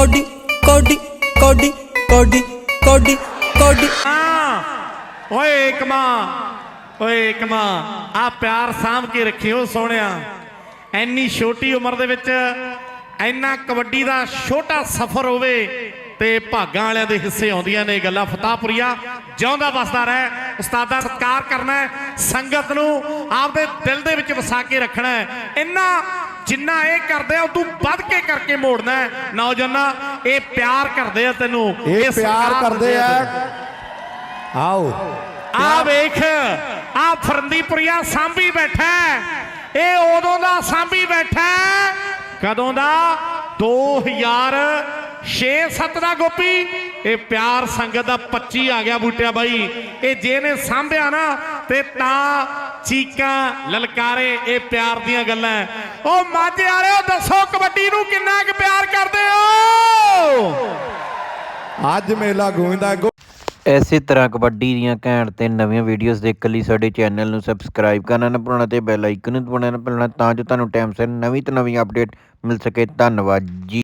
Cody ਕੋਡੀ ਕੋਡੀ ਕੋਡੀ ਕੋਡੀ ਕੋਡੀ। ਓਏ ਕਮਾ ਓਏ ਕਮਾ ਆ ਪਿਆਰ ਸਾਂਭ ਕੇ ਰੱਖਿਓ ਸੋਹਣਿਆ। ਐਨੀ ਛੋਟੀ ਉਮਰ ਦੇ ਵਿੱਚ ਐਨਾ ਕਬੱਡੀ ਦਾ ਛੋਟਾ ਸਫ਼ਰ ਹੋਵੇ ਤੇ ਭਾਗਾਂ ਵਾਲਿਆਂ ਦੇ ਹਿੱਸੇ ਆਉਂਦੀਆਂ ਨੇ ਗੱਲਾਂ। ਫਤਾਹਪੁਰੀਆ, ਜਿਉਂਦਾ ਵਸਦਾ ਰਹਿ। ਉਸਤਾਦ ਦਾ ਸਤਿਕਾਰ ਕਰਨਾ ਸੰਗਤ ਨੂੰ ਆਪਦੇ ਦਿਲ ਦੇ ਵਿੱਚ ਵਸਾ ਕੇ ਰੱਖਣਾ ਇੰਨਾ ਜਿੰਨਾ ਇਹ ਕਰਦੇ ਆ ਉਦੋਂ ਵੱਧ ਕੇ ਕਰਕੇ ਮੋੜਨਾ ਨੌਜਵਾਨਾਂ ਇਹ ਪਿਆਰ ਕਰਦੇ ਆ ਤੈਨੂੰ ਇਹ ਪਿਆਰ ਕਰਦੇ ਆ। ਆਓ ਆ ਵੇਖ ਆ ਫਰੰਦੀਪੁਰੀਆ ਸਾਂਭੀ ਬੈਠਾ। ਇਹ ਉਦੋਂ ਦਾ ਸਾਂਭੀ ਬੈਠਾ। ਕਦੋਂ ਦਾ 2006-7 ਦਾ ਗੋਪੀ ਇਹ ਪਿਆਰ ਸੰਗਤ ਦਾ 25 ਆ ਗਿਆ ਬੂਟਿਆ ਬਾਈ ਇਹ ਜੇ ਨੇ ਸਾਂਭਿਆ ਨਾ ਤੇ ਤਾਂ ਚੀਕਾਂ ਲਲਕਾਰੇ ਇਹ ਪਿਆਰ ਦੀਆਂ ਗੱਲਾਂ। ਉਹ ਮਾਝੇ ਵਾਲਿਓ ਦੱਸੋ ਕਬੱਡੀ ਨੂੰ ਕਿੰਨਾ ਕੁ ਪਿਆਰ ਕਰਦੇ ਹੋ? ਅੱਜ ਮੇਲਾ ਗੂੰਜਦਾ ਗੋ- ਇਸੇ ਤਰ੍ਹਾਂ ਕਬੱਡੀ ਦੀਆਂ ਘੈਂਟ ਤੇ ਨਵੀਆਂ ਵੀਡੀਓਜ਼ ਦੇਖਣ ਲਈ ਸਾਡੇ ਚੈਨਲ ਨੂੰ ਸਬਸਕ੍ਰਾਈਬ ਕਰਨਾ ਨਾ ਭੁੱਲਣਾ ਤੇ ਬੈਲ ਆਈਕਨ ਨੂੰ ਦਬਾਉਣਾ ਨਾ ਭੁੱਲਣਾ ਤਾਂ ਜੋ ਤੁਹਾਨੂੰ ਟਾਈਮ ਸਿਰ ਨਵੀਂ ਤੋਂ ਨਵੀਂ ਅਪਡੇਟ ਮਿਲ ਸਕੇ। ਧੰਨਵਾਦ ਜੀ।